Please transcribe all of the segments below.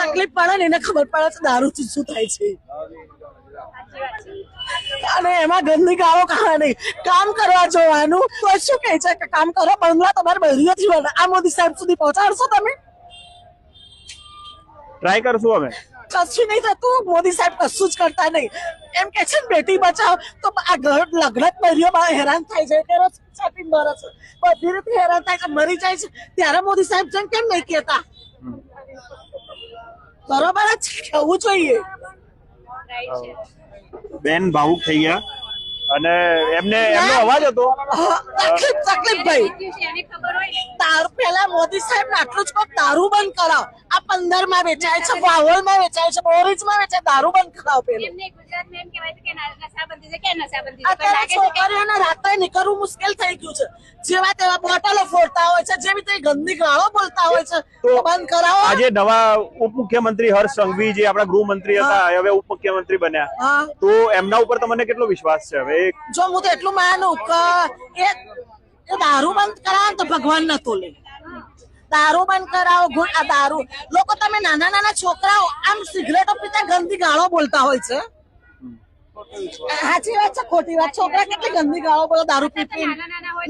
તકલીફ પડે ને એને ખબર પડે છે દારૂથી શું થાય છે. અને એમાં ગંદી ગાળો ખાવાની. કામ કરવા જોવાનું. તો શું કહે છે કે કામ કરો બંગલા તમારે બહેરીઓથી બને. આ મોદી સાહેબ સુધી પહોંચાડશો તમે? ટ્રાય કરશું અમે. કશું નહીં થતું. મોદી સાહેબ કશું જ કરતા નહીં. એમ કે છે બેટી બચાવ. તો આ ઘર લગ્ન જ બહેરીઓ હેરાન થાય છે. તેરો છાતી મરે છે. બધી રીતે હેરાન થાય છે. મરી જાય છે. ત્યારે મોદી સાહેબ જેમ કેમ નહીં કહેતા? બરોબર જ કહેવું જોઈએ. બેન ભાવુક થઈ ગયા. અને એમને એમનો અવાજ હતો. હા, તકલીફ તકલીફ ભાઈ. તાર પેલા મોદી સાહેબ આટલું જ કોઈ દારૂ બંધ કરાવો. આ પંદરમાં વેચાય છે વાવલમાં વેચાય છે બોરીજમાં વેચાય દારૂ બંધ કરાવો પેલું એમને ગુજરાતમાં એમ કહેવાય કે છે કે નશાબંધી છે પણ અત્યારે લાગે છે કે છોકરીઓને રાત્રે નીકળવું મુશ્કેલ થઈ ગયું છે. જેવા તેવા બોટલો ફોડતા હોય છે જેવી તેવી ગંદી ગાળો બોલતા હોય છે. બંધ કરાવો. આજે નવા ઉપમુખ્યમંત્રી હર્ષ સંઘવી જે આપણા ગૃહમંત્રી હતા હવે ઉપમુખ્યમંત્રી બન્યા. તો એમના ઉપર તમને કેટલો વિશ્વાસ છે હવે? જો હું તો એટલું માનું કે એ એ દારૂ બંધ કરાવો તો ભગવાન ન તોલે. દારૂ બંધ કરાવો ગુણ આ દારૂ. લોકો તમે નાના નાના છોકરાઓ આમ સિગરેટો પીતા ગંદી ગાળો બોલતા હોય છે. સાચી વાત છે ખોટી વાત. છોકરા કેટલી ગંદી ગાળો બોલો દારૂ પી પી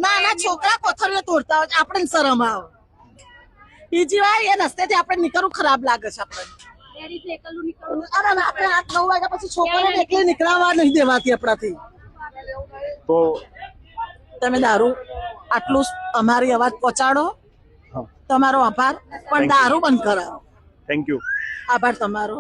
નાના છોકરા કોથળીઓ તોડતા હોય આપણે શરમ આવે. બીજી વાર એ રસ્તેથી આપણે નીકળવું ખરાબ લાગે છે અરે આપણે આઠ નવ વાગ્યા પછી છોકરાને એકલી નીકળવા નહીં દેવાતી આપણાથી. તો તમે દારૂ આટલું અમારી અવાજ પહોંચાડો. તમારો આભાર. પણ દારૂ બંધ કરાવો. થેન્ક યુ આભાર તમારો.